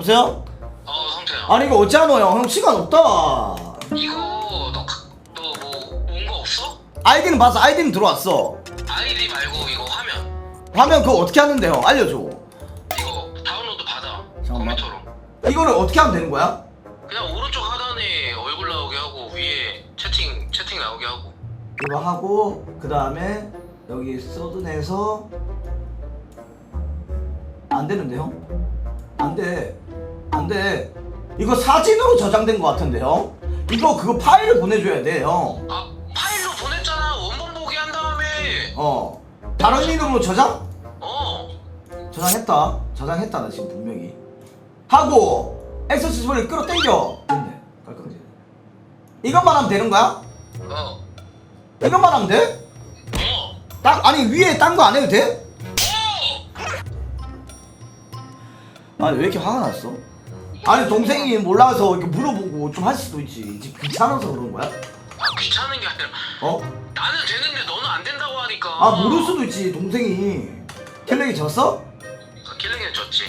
여보세요? 어 성태야 아니 이거 어찌하노 형? 형 시간 없다. 이거 너너뭐 온거 없어? 아이디는 봤어. 아이디는 들어왔어. 아이디 말고 이거 화면 화면 그거 어떻게 하는데 형? 알려줘. 이거 다운로드 받아 잠깐만. 컴퓨터로 이거를 어떻게 하면 되는 거야? 그냥 오른쪽 하단에 얼굴 나오게 하고 위에 채팅 채팅 나오게 하고 이거 하고 그 다음에 여기 서든에서 안 되는데 형? 안 돼. 안 돼. 이거 사진으로 저장된 것 같은데 형? 이거 그거 파일을 보내줘야 돼 형. 아 파일로 보냈잖아 원본 보기 한 다음에 어. 다른 이름으로 저장? 어 저장했다. 저장했다 나 지금 분명히. 하고 엑소시스를 끌어당겨. 됐네. 깔끔하지. 이것만 하면 되는 거야? 어. 이것만 하면 돼? 어. 딱 아니 위에 딴 거 안 해도 돼? 아니 왜 이렇게 화가 났어? 아니 동생이 몰라서 이렇게 물어보고 좀 할 수도 있지. 이제 귀찮아서 그런 거야? 아 귀찮은 게 아니라 어? 나는 되는데 너는 안 된다고 하니까 아 모를 수도 있지 동생이. 켈렉이 졌어? 킬링에 졌지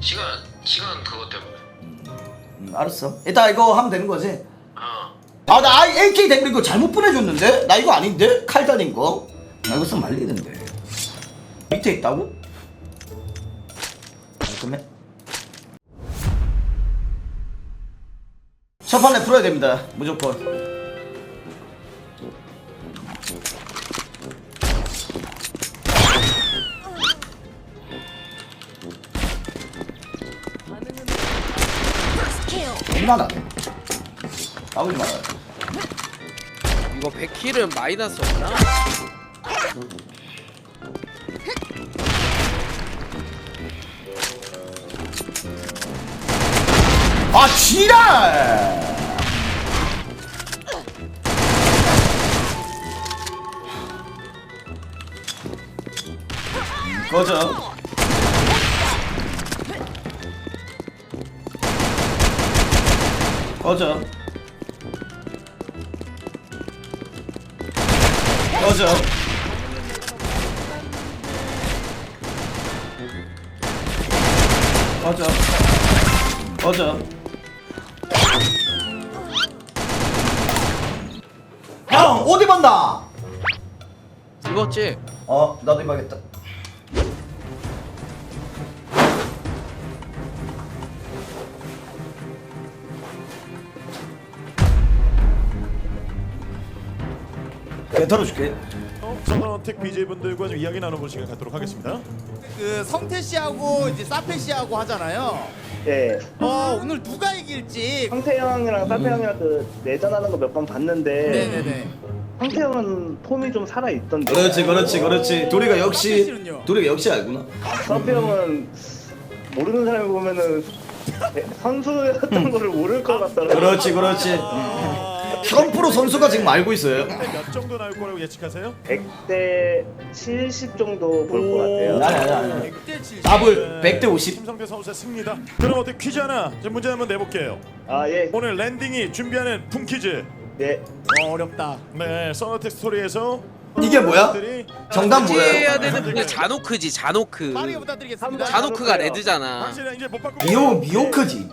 시간 시간 그것 때문에 음, 알았어. 일단 이거 하면 되는 거지. 어 아 나 AK 댕글 이거 잘못 보내줬는데? 나 이거 아닌데? 칼 달린 거? 나 이거 쓰면 말리는데. 밑에 있다고? 깔끔해. 첫 판에 풀어야 됩니다. 무조건. 얼마나? 나오지 마라. 이거 100킬은 마이너스 없나? 아 지랄! 꺼져. 꺼져. 꺼져. 꺼져. 꺼져. 입었나? 입었지? 어, 나도 입어야겠다. 내가 털어줄게. 선언택 BJ분들과 좀 이야기 나눠볼 시간 갖도록 하겠습니다. 그 성태 씨하고 이제 사페 씨하고 하잖아요. 네, 어 오늘 누가 이길지. 황태 형이랑 사태 형이랑 그 내전하는 거 몇 번 봤는데 네네네. 황태 형은 폼이 좀 살아 있던데. 그렇지, 그렇지, 그렇지. 도리가 역시, 도리가 역시 알구나. 사태 형은 모르는 사람이 보면은 선수였던 거를 모를 것 같더라고. 그렇지, 그렇지. 1000% 선수가 지금 알고 있어요. 몇 정도 나올 거라고 예측하세요? 100대 70 정도 볼 것 같아요. 아니, 아니, 아니. 100대 70. 더블 100대 50. 김성태 선수의 승리다. 그럼 어떻게 퀴즈 하나 좀 문제 한번 내볼게요. 아 예, 오늘 랜딩이 준비하는 품 퀴즈. 네. 어, 어렵다. 네, 선어택 스토리에서 이게 뭐야? 정답 뭐예요? 해야 되는 분이 자노크지 자노크 빠르게 부탁드리겠습니다. 자노크가 레드잖아 당신은 이제 못 바꾸고 미오, 미오크지.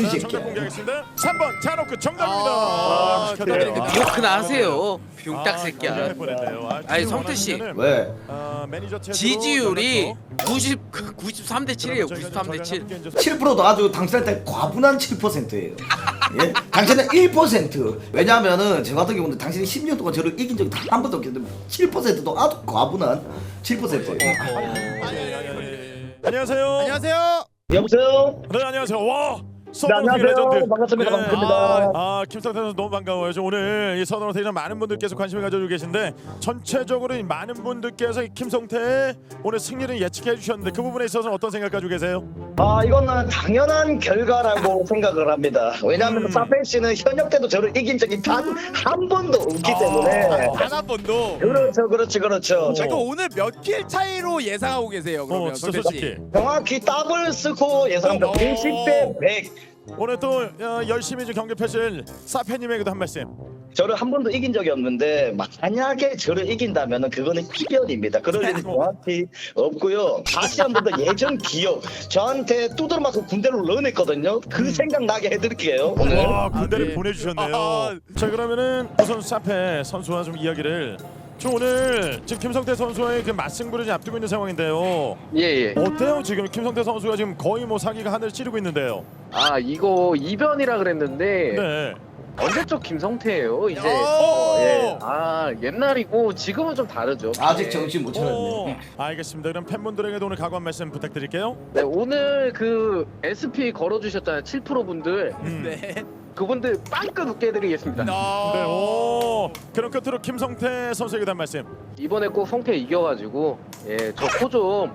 이 자, 새끼야. 정답 공개하겠습니다. 3번 자노크 정답입니다. 아, 축하드립니다. 그래요. 미호크나 하세요 병딱 아, 새끼야. 아, 아니, 성태 씨. 왜? 아, 매니저 채로 지지율이 연락처. 90 93 대 7이에요 저희가 93 대 7 함께 이제 7%도 아주 당신한테 과분한 7%예요. 예? 당신은 1%. 왜냐하면은 저 같은 경우는 당신이 10년 동안 저를 이긴 적이 단 한 번도 없기 때문에 7%도 아주 과분한 7%예요. 아니, 아니, 아니, 아니. 안녕하세요. 안녕하세요. 여보세요. 네 안녕하세요. 와 네, 서든어택 안녕하세요. 레전드. 반갑습니다. 네. 반갑습니다. 아 김성태 선수 너무 반가워요. 저 오늘 이 서든어택이나 많은 분들께서 관심을 가져주고 계신데 전체적으로 이 많은 분들께서 이 김성태 오늘 승리를 예측해 주셨는데 그 부분에 있어서 어떤 생각 가지고 계세요? 아 이거는 당연한 결과라고 생각을 합니다. 왜냐하면 음. 사페 씨는 현역 때도 저를 이긴 적이 단 한 번도 없기 아. 때문에. 단 한 번도. 그렇죠, 그렇지, 그렇죠. 이거 오늘 몇 킬 차이로 예상하고 계세요? 그러면 어 진짜 성태 솔직히. 씨. 정확히 더블 스코어 예상합니다. 오. 90대 100. 오늘 또 어, 열심히 좀 경기 펼칠 사페님에게도 한 말씀. 저를 한 번도 이긴 적이 없는데 만약에 저를 이긴다면은 그거는 희변입니다. 그럴 일은 정확히 없고요. 다시 한 번 더 예전 기억 저한테 두드려 맞고 군대로 넣어냈거든요. 그 생각 나게 해드릴게요 오늘. 와 군대를 네. 보내주셨네요. 아. 자 그러면은 우선 사페 선수와 좀 이야기를. 저 오늘 지금 김성태 선수와의 그 맞승부를 지금 앞두고 있는 상황인데요. 예예. 어때요 지금 김성태 선수가 지금 거의 뭐 사기가 하늘 찌르고 있는데요. 아 이거 이변이라 그랬는데 네. 언제적 김성태예요 이제 오! 어, 예. 아 옛날이고 지금은 좀 다르죠 아직 예. 정신 못 오, 차렸네. 알겠습니다. 그럼 팬분들에게도 오늘 각오 한 말씀 부탁드릴게요. 네, 오늘 그 SP 걸어주셨잖아요 7% 분들 음. 네. 그분들 빵끝 웃게 해드리겠습니다 네, 오. 그럼 끝으로 김성태 선수에게 한 말씀. 이번에 꼭 성태 이겨가지고 예 저 코 좀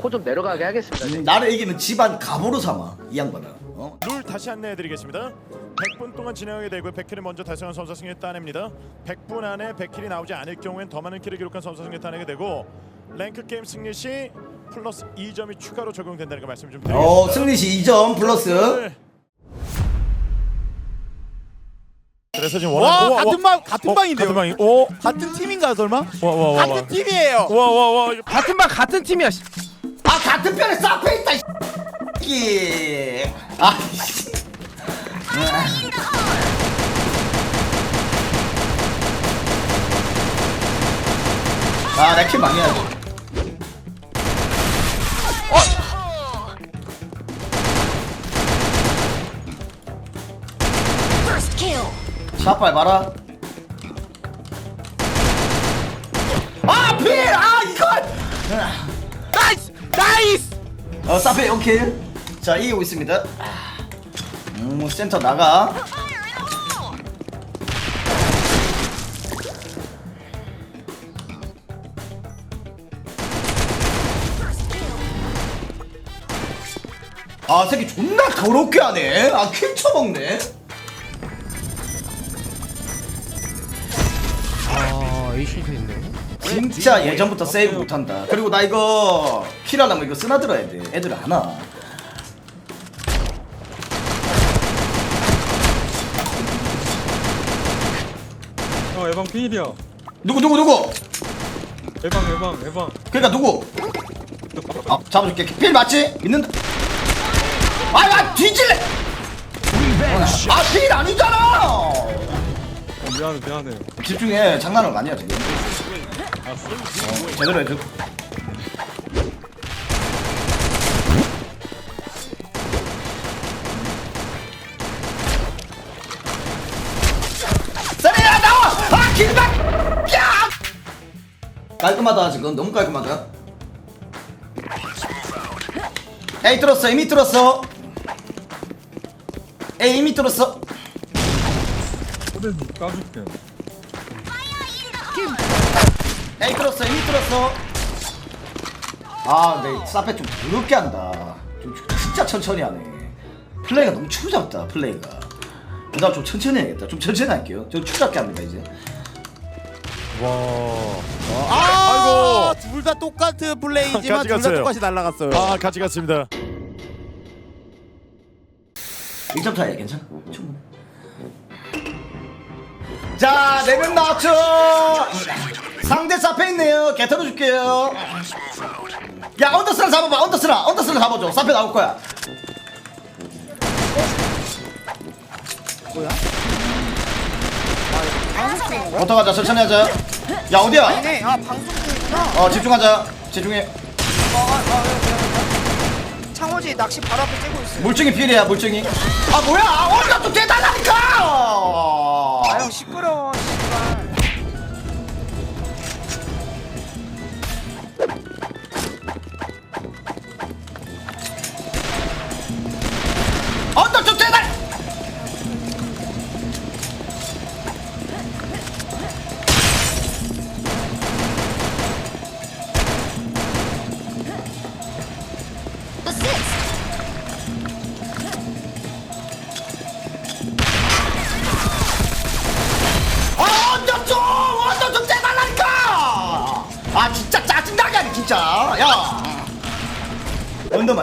코 좀 내려가게 하겠습니다 음, 나를 이기면 집안 가보로 삼아 이 양반아. 어? 룰 다시 안내해드리겠습니다. 100분 동안 진행하게 되고 100킬을 먼저 달성한 선수 승리 따냅니다. 100분 안에 100킬이 나오지 않을 경우엔 더 많은 킬을 기록한 선수 승리 따내게 되고 랭크 게임 승리 시 플러스 2점이 추가로 적용된다는 거 말씀 좀 드리겠습니다. 어 승리 시 2점 플러스. 네. 그래서 지금 와, 원하는 같은 방 같은 방인데요. 같은 방이 오. 같은 팀인가 설마? 와와와 와. 같은 팀이에요. 와와 와. 같은 방 같은 팀이야. 씨. 아 같은 편에 싸패 있다. 이 아. 씨. 아, 내킬 망해야지. 샷발 봐라. 아, 필! 아, 이걸! 나이스 나이스. 어, 사페 0킬. 자, 이기고 있습니다. 음, 센터 나가. 아, 새끼 존나 더럽게 하네. 아, 킬 쳐먹네. 아 있네. 진짜 예전부터 세이브 못한다. 그리고 나 이거 킬 하려면 이거 쓰나들어야 돼. 애들 안 와. 어 예방 피일이야 누구 누구 누구? 예방 예방 예방 그러니까 누구? 아 잡아줄게. 필 맞지? 있는데. 아 야 뒤질래. 아 필 아니잖아. 어, 미안해 미안해 집중해. 장난을 많이 하지. 어, 제대로 해줘. 세리야 나와! 아 길막! 야! 깔끔하다 지금 너무 깔끔하다. 에이 뚫었어 이미 뚫었어. 에이 이미 뚫었어. 소리 까줄게 에이 뚫었어 이미 뚫었어. 아, 내 사페 좀 더럽게 한다. 좀 진짜 천천히 하네. 플레이가 너무 추잡다 플레이가. 그다음 좀 천천히 해야겠다. 좀 천천히 할게요. 저 추잡게 합니다 이제. 아, 둘다 똑같은 플레이지만 같이 둘 다 갔어요. 똑같이 날아갔어요. 아 같이 갔습니다. 1점 차이 괜찮아? 충분해. 자, 네 명 나왔죠. 상대 사페 있네요. 개 털어줄게요. 야, 언더스라 잡아봐. 언더스라, 언더스라 잡아줘. 사페 나올 거야. 뭐야? 어떡하자, 천천히 하자. 야, 어디야? 네, 아 방송 중이구나. 어, 집중하자. 집중해. 아, 아, 아, 아, 창호지 낚시 바로 앞에 쬐고 있어 요. 물증이 필이야, 물증이. 아, 뭐야? 아, 어디가 또 대단하니까! 아형 시끄러워.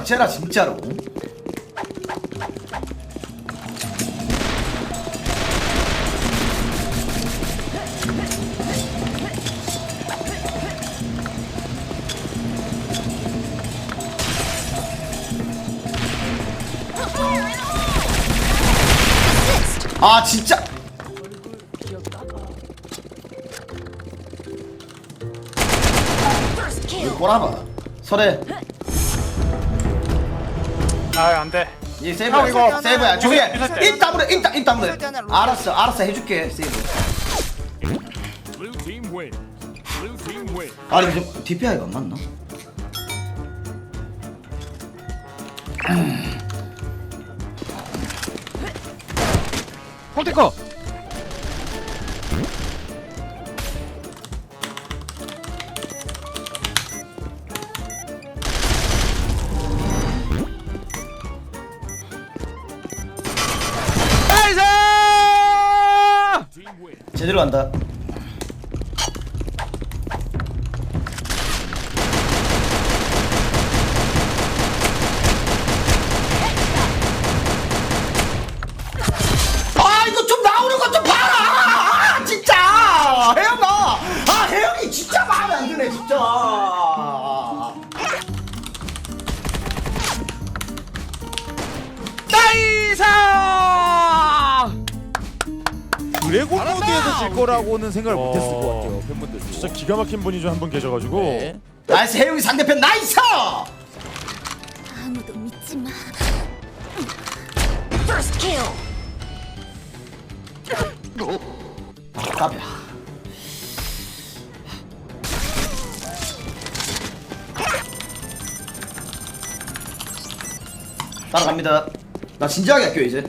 자체라 진짜로. 아 진짜. 이거 꼬라봐 설에 아 안돼. 이 세이브야. 이거 세이브야. 조용히 해 미사일. 입 다물어 입, 다- 입 다물어. 미사일 하나 로켓. 알았어 알았어. 해줄게 세이브. 아니 좀 DPI가 안 맞나? 폴테커 간다 질 거라고는 생각을 못했을 것 같아요 팬분들 진짜 기가 막힌 분이 좀 한 분 계셔가지고. 네. 나이스 혜영이 상대편 나이스! 아무도 믿지 마. First kill. 까비야 따라갑니다. 나 진지하게 할게요 이제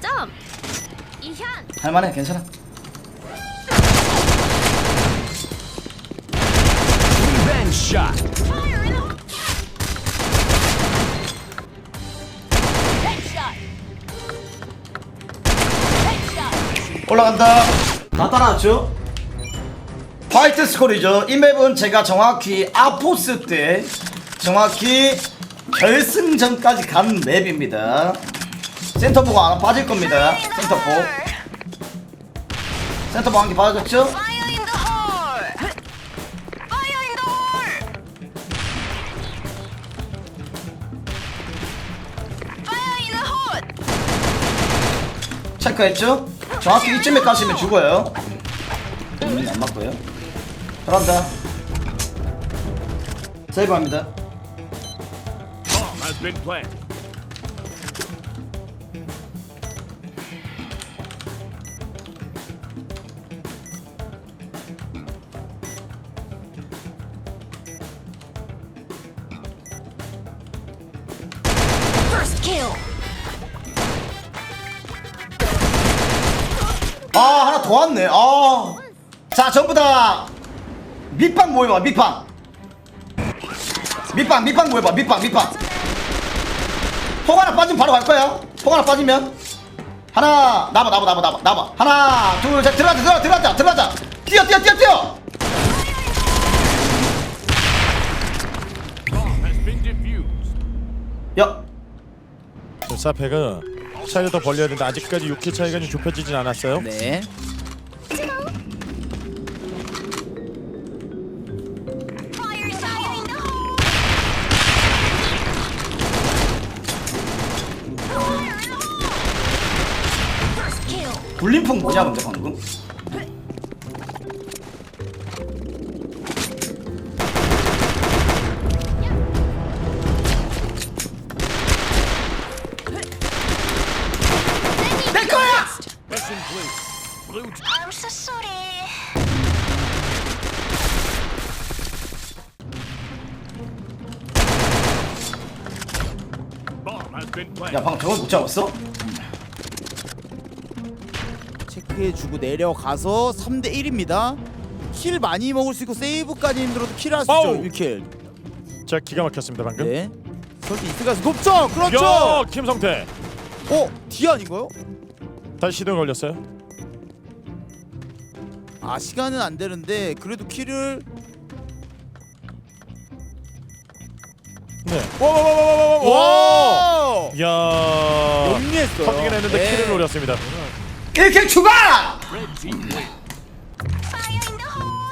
점. 이현. 할만해 괜찮아 Fire in 올라간다 다 따라왔죠? 화이트 스콜이죠 이 맵은 제가 정확히 아포스 때 정확히 결승전까지 간 맵입니다 센터포가 하나 빠질 겁니다 센터포 센터포 한 개 빠졌죠? 체크했죠? 정확히 이쯤에 가시면 죽어요. 음, 안 맞고요. 들어간다. 세이브합니다 더 왔네. 아 자 전부 다 밑방 모여봐 밑방. 밑방 밑방 모여봐 밑방 밑방. 폭 하나 빠지면 바로 갈 거야. 폭 하나 빠지면. 하나 나봐 나봐 나봐 나봐 나봐. 하나 둘 셋 들어가자 들어가자 들어가자 들어가자. 뛰어 뛰어 뛰어 뛰어. 야 사페가 차이를 더 벌려야 되는데 아직까지 6킬 차이가 좀 좁혀지진 않았어요. 네 폭 뭐냐 근데 방금 내 거야 I'm so sorry. 야 방금 저걸 못 잡았어? 주고 내려가서 3대 1입니다. 킬 많이 먹을 수 있고 세이브까지 힘들어도 킬할 수. 있죠. 1킬. 자 기가 막혔습니다 방금. 네. 있을 가능성 높죠. 그렇죠. 야 김성태 어, D 아닌가요? 다시 시동 걸렸어요. 아 시간은 안 되는데 그래도 킬을 네. 와와와와와와. 와 야. 영리했어요. 터지긴 했는데 네. 킬을 노렸습니다. 1킬 추가! Fire in the hole.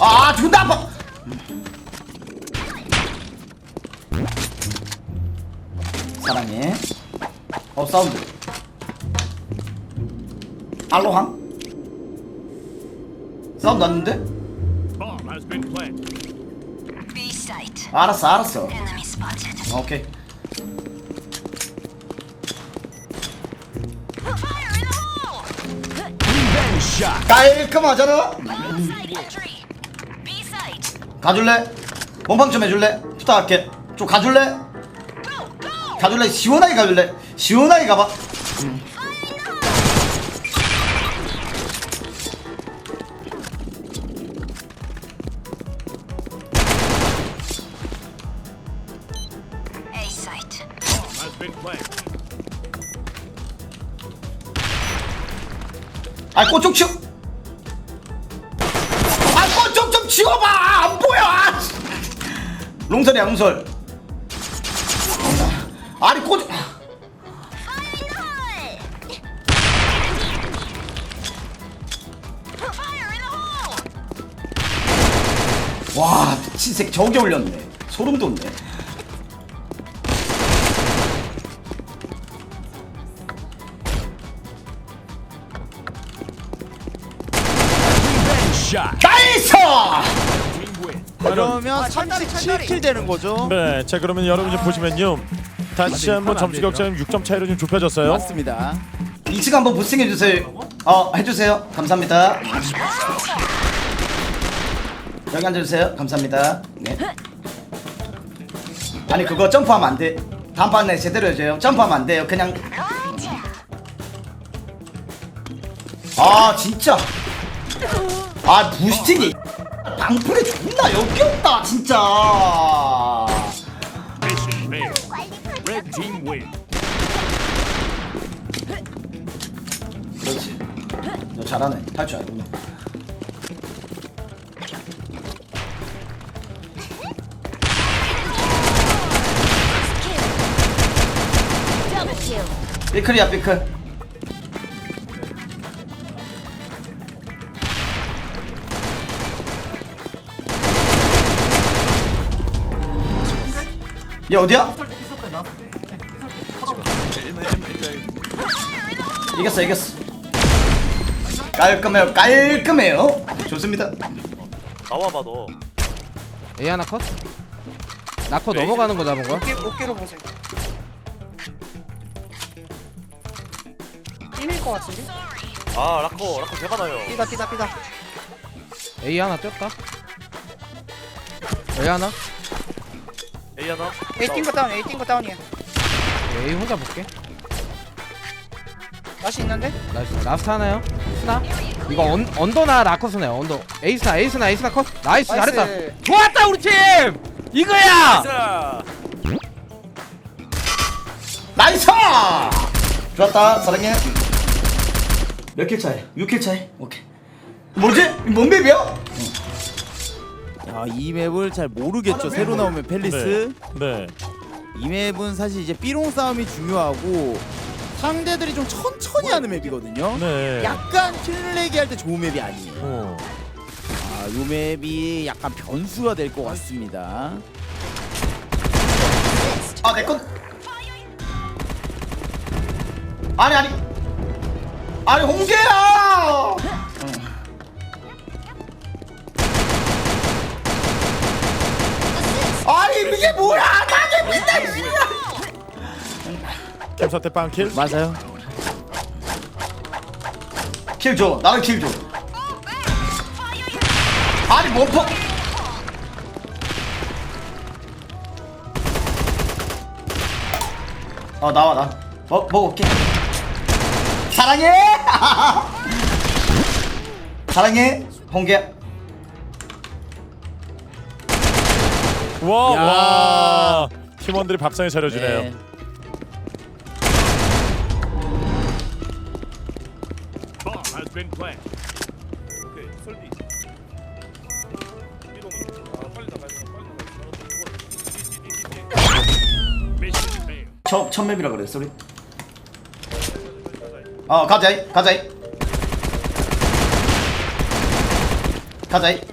아 존나 아파 사랑해 어 사운드 알로항 사운드 났는데? 알았어 알았어 spotted. 오케이. 깔끔하잖아. 가줄래? 몸빵 좀 해줄래? 부탁할게 좀 가줄래? 가줄래? 시원하게 가줄래? 시원하게 가봐 A 아 꽃쪽 치워 아 꽃쪽 좀 치워봐 안 보여 아, 씨. 롱설이야 롱설 아니 꽃. 와, 미친 새끼 저게 올렸네. 소름 돋네. 나이스! 그러면 아, 천다리, 37킬 되는 거죠. 네. 자 그러면 여러분 좀 보시면요. 다시 한번 점수 격차는 6점 차이로 좀 좁혀졌어요. 맞습니다. 2층 한번 부스팅 해주세요. 어, 해주세요. 감사합니다. 여기 앉아주세요. 감사합니다. 네. 아니 그거 점프하면 안 돼. 다음판에 제대로 해줘요. 점프하면 안 돼요. 그냥. 아 진짜. 아 부스팅이 방풀이 존나 역겹다 진짜. 그렇지. 너 잘하네. 할 줄 알구나. Double kill. 삐클이야 삐클. 얘 어디야? 이겼어 이겼어 깔끔해요 깔끔해요 좋습니다 나와봐 너. A 하나 컷? 나컷 넘어가는 거 잡은 거야? 어깨, 어깨로 보세요. 삐일 것 같은데? 아 라커 라커 대박나요. 삐다 삐다 삐다. A 하나 뛰었다 A 하나? A 하나. A 뛴거 다운, A 뛴거 다운이야. A 혼자 볼게 맛이 있는데? 나이스 라스트 하나요? 스나? 이거 언, 언더나 라커스나요 언더 에이스나 에이스나 에이스나 컷 나이스, 나이스. 잘했다 좋았다 우리 팀 이거야 자. 나이스 좋았다 사랑해 몇 킬 차이? 6킬 차이 오케이 뭐지? 뭔 맵이야? 야, 이 맵을 잘 모르겠죠. 새로 나오면 펠리스. 네. 이 맵은 사실 이제 삐롱 싸움이 중요하고 상대들이 좀 천천히 하는 맵이거든요. 네. 약간 킬내기 할 때 좋은 맵이 아니에요. 어. 아, 요 맵이 약간 변수가 될 것 같습니다. 아 내 건 아니 아니 아니 홍재야 이게 뭐야? 나게 민다 이거. 김사태 빵킬 맞아요. 킬 줘. 나는 킬 줘. 아니 뭐 퍼? 어 나와 나. 어 먹어볼게. 사랑해. 사랑해. 홍게. 와, 야. 와. 팀원들이 밥상에 차려주네요. 네. 첫 첫 맵이라 그래 소리. 어 가자이 가자이. 가자이.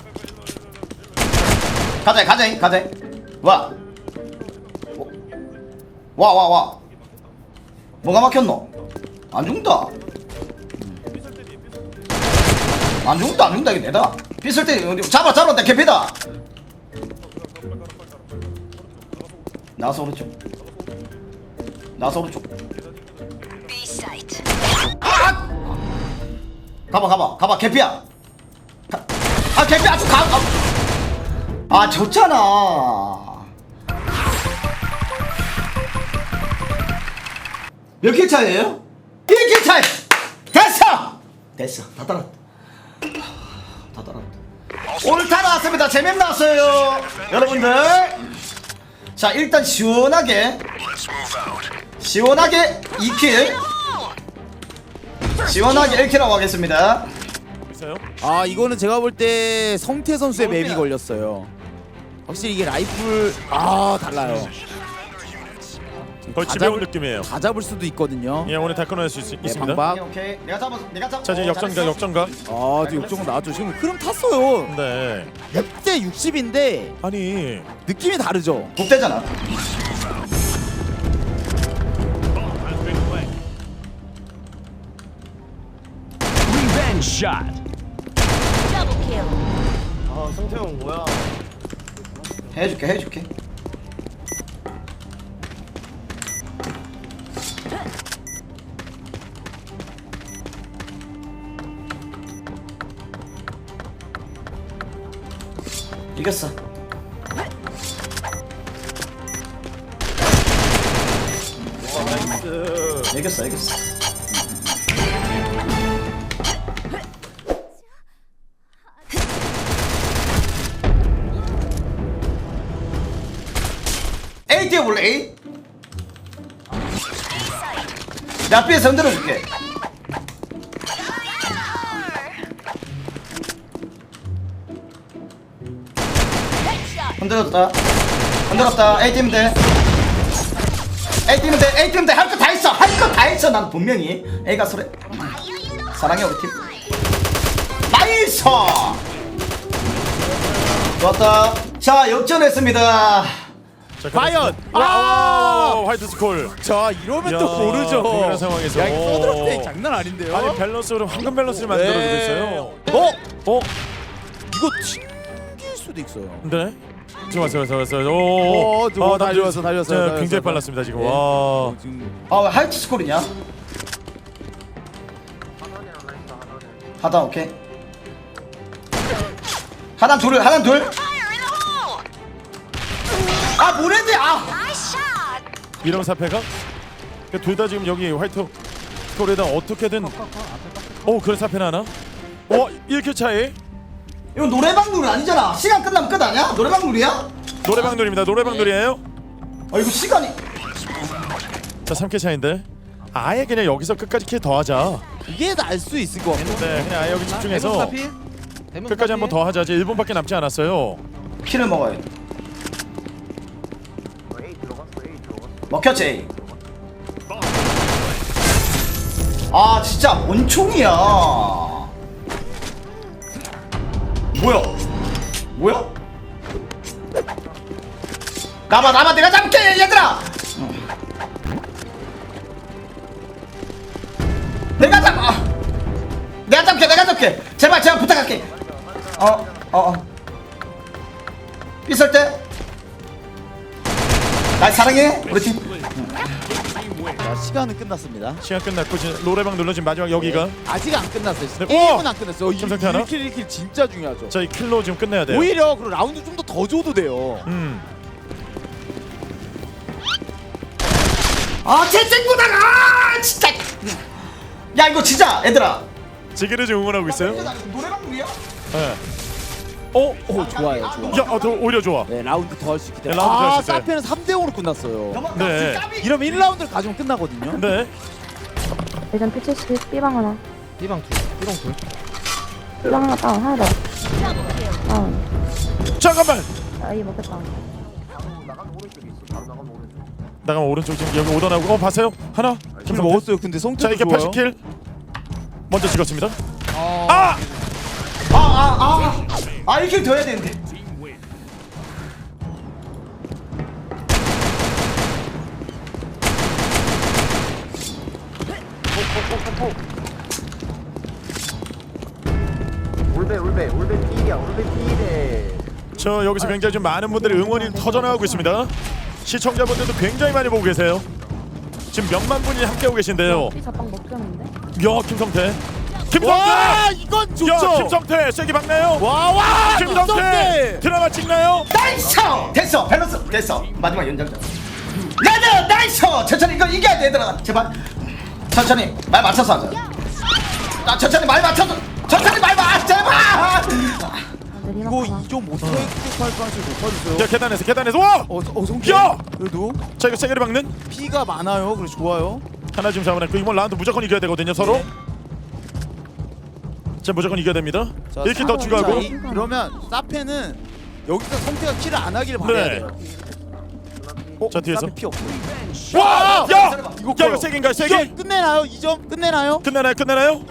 가자이 가자이 가자이. 와. 와 와 와. 뭐가 막혔노? 안 죽는다. 안 죽는다 안 죽는다 이게 내다. 삐쓸 때 잡아 잡아 내 개피다. 나서 오른쪽. 나서 오른쪽. Site. 가봐 가봐 가봐 개피야 가, 아 개피 아주 가 아, 아 졌잖아. 몇 킬 차이에요? 1킬 차이! 됐어! 됐어. 다 따랐다. 다 따랐다. 오늘 다 나왔습니다. 재밌 나왔어요. 여러분들. 자 일단 시원하게. 시원하게 2킬. 시원하게 1킬하고 하겠습니다. 있어요? 아 이거는 제가 볼 때 성태 선수의 맵이 걸렸어요. 확실히 이게 라이플 아 달라요. 거의 다 집에 온 잡을- 느낌이에요. 다 잡을 수도 있거든요. 예, 오늘 다 끊어낼 수 있, 네, 있습니다. 방박. 오케이 내가 잡았어 내가 잡 자, 이제 역전가, 역전가. 아, 지금 역전 나왔죠. 지금 흐름 탔어요. 네. 6대 60인데 아니, 느낌이 다르죠. 복대잖아 Double kill. 해줄게 해줄게. 이겼어. 이겼어 이겼어 뛰어볼래 A? 내 앞에서 흔들어줄게. 흔들었다. 흔들었다. A 팀면 돼 A 팀면 돼 A 팀면 돼할 거 다 했어. 할 거 다 했어 난 분명히. A가 소래 사랑해 우리 팀. 나이스! 좋았다. 자 역전했습니다. 자, 과연! 와, 와, 와, 아! 와, 화이트 스콜. 자 이러면 야, 또 모르죠. 그런 상황에서. 야 이거 오. 서드라텍 장난 아닌데요. 아니, 밸런스로 황금 밸런스를 만들어주고 네. 있어요. 어? 어? 이거 튕길 수도 있어요. 네. 지금 왔어요, 왔어요, 왔어요. 오, 어, 저 달려왔어, 달려왔어, 자, 달려왔어. 굉장히 빨랐습니다 지금. 네. 와. 어, 지금 아 왜 하이트 스콜이냐? 하단 오케이 하단 둘 하단 둘 아 뭐래지 아. 이런 사패가? 둘 다 지금 여기 화이트 스콜에다 어떻게든 오 그런 사패 하나? 어 1킬 차이. 이거 노래방 룰 아니잖아. 시간 끝나면 끝 아니야? 노래방 룰이야? 노래방 놀입니다. 노래방 놀이에요. 아 이거 시간이. 자 3킬 차인데. 아예 그냥 여기서 끝까지 킬 더 하자. 이게 날 수 있을 것 같고. 네 그냥 아예 여기 집중해서 끝까지 한 번 더 하자. 이제 1분밖에 남지 않았어요. 키를 먹어야 돼 먹혔지. 아 진짜 원총이야. 뭐야? 뭐야? 나봐 나봐 내가 잡게 얘들아! 내가 잡아. 내가 잡게 내가 잡게. 제발 제발 부탁할게. 어어어. 삐설 때 나 사랑해 팀자 시간은 끝났습니다. 시간 끝났고 지금 노래방 눌러 지금 마지막 여기가 아직 안 끝났어요. 네. 1분 안 끝났어요. 김상태 하나? 1킬 1킬 진짜 중요하죠. 자 이 킬로 지금 끝내야 돼요. 오히려 그 라운드 좀 더 더 줘도 돼요. 음. 아 채팅보다가 아, 진짜 야 이거 진짜 얘들아 지게를 지금 응원하고 있어요. 노래방 중이야? 네. 어? 오 좋아요, 좋아. 야, 어, 더 오히려 좋아. 네 라운드 더 할 수 있기 네, 때문에. 라운드 더할 아수 있어요. 사페는 3대 5로 끝났어요. 네. 이러면 1라운드를 가져면 끝나거든요. 네. 예전 P70 B방 하나 B방 둘 B방 둘 B방 하나 다운 하나 더 다운 잠깐만. 아이 먹겠다 나가면 오른쪽 지금 여기 오던하고 어 봤어요? 하나. 킬 김성태. 먹었어요. 근데 자 성격이 이게 좋아요. 80킬. 먼저 찍었습니다. 어... 아! 아 아 아 아 아, 이렇게 더 해야 되는데 저 여기서 굉장히 좀 많은 분들의 응원이 터져나가고 있습니다. 시청자분들도 굉장히 많이 보고 계세요. 지금 몇만 분이 함께하고 계신데요. 자빵? 야 김성태. 김성태! 와 이건 좋죠. 야 김성태 세게 박나요? 와와 김성태 드라마 찍나요? 나이스 됐어 밸런스 됐어 마지막 연장전 레드 나이스 천천히 이거 이겨야 돼 얘들아 제발 천천히 말 맞춰서 하자 나 천천히 말 맞춰서 천천히 말 맞 제발 아 이거 내리막하나 이점 못하게 할 가능성이 높아졌어요. 야 계단에서 계단에서 와! 어, 어 성격. 야! 그래도 자 이거 세게를 박는 피가 많아요. 그래서 좋아요. 하나 지금 잡아냈고 이번 라운드 무조건 이겨야 되거든요 서로. 자 무조건 이겨야 됩니다. 자, 1킬 더 자, 추가하고. 자, 이, 그러면 사페는 여기서 성태가 킬을 안 하길 바라야 네. 돼요. 어, 자, 뒤에서. 사페 피 없고. 와! 야! 이거 야 이거 세게인가요? 세게? 이거 끝내나요? 2점 끝내나요? 끝내나요? 끝내나요?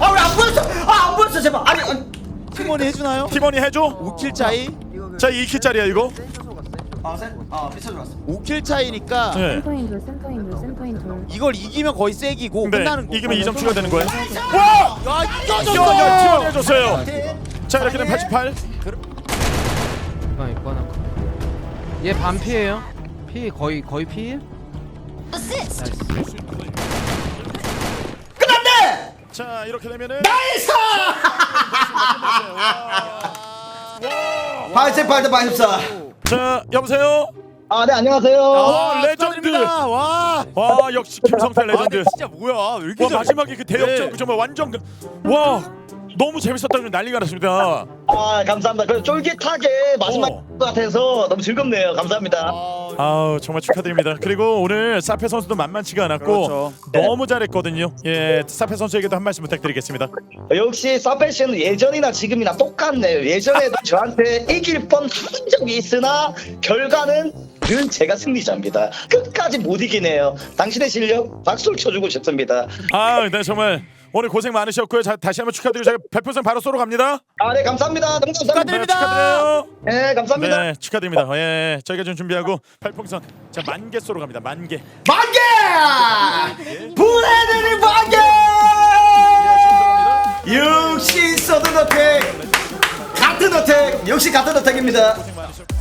아 왜 안 보였어 아 안 보였어 제발 아니 아니 팀원이 해주나요? 팀원이 해줘. 5킬 차이. 자 2킬짜리야 이거. 아셋아 피쳐 들어왔어 5킬 차이니까 네. 센터인 둘 센터인 둘 센터인 둘 이걸 이기면 거의 세기고 네. 끝나는 거. 이기면 2점 추가 되는 거예요. 와! 야 야, 이겨졌어. 야, 팀원이 해줬어요. 자 이렇게 되면 88. B방 있고 하나 얘 반피에요 피 거의 거의 피 끝났네 자 이렇게 되면은 나이스 팔대 팔십사 자 여보세요. 아 네 안녕하세요. 와 레전드. 축하드립니다. 와. 와 역시 김성태 아, 레전드. 근데 진짜 뭐야? 왜 이렇게 와? 마지막에 그 대역전 네. 정말 완전 그- 와 너무 재밌었다고 난리가 났습니다. 아 감사합니다. 그 쫄깃하게 마지막 어. 것 같아서 너무 즐겁네요. 감사합니다. 아 우 정말 축하드립니다. 그리고 오늘 사페 선수도 만만치가 않았고 그렇죠. 너무 잘했거든요. 예 사페 선수에게도 한 말씀 부탁드리겠습니다. 역시 사페시는 예전이나 지금이나 똑같네요. 예전에도 저한테 이길 뻔한 적이 있으나 결과는 늘 제가 승리자입니다. 끝까지 못 이기네요. 당신의 실력 박수를 쳐주고 싶습니다. 아 네 정말 오늘 고생 많으셨고요. 자, 다시 한번 축하드리고 제가 별풍선 바로 쏘러 갑니다. 아 네 감사합니다. 너무 감사합니다. 네, 축하드려요. 네 감사합니다. 네 축하드립니다. 예 저희가 좀 준비하고 별풍선 자 만개 쏘러 갑니다. 만 개. 만개 보내드린 만개 역시 서든 어택 같은 어택 역시 같은 어택입니다 고생 많으셨고.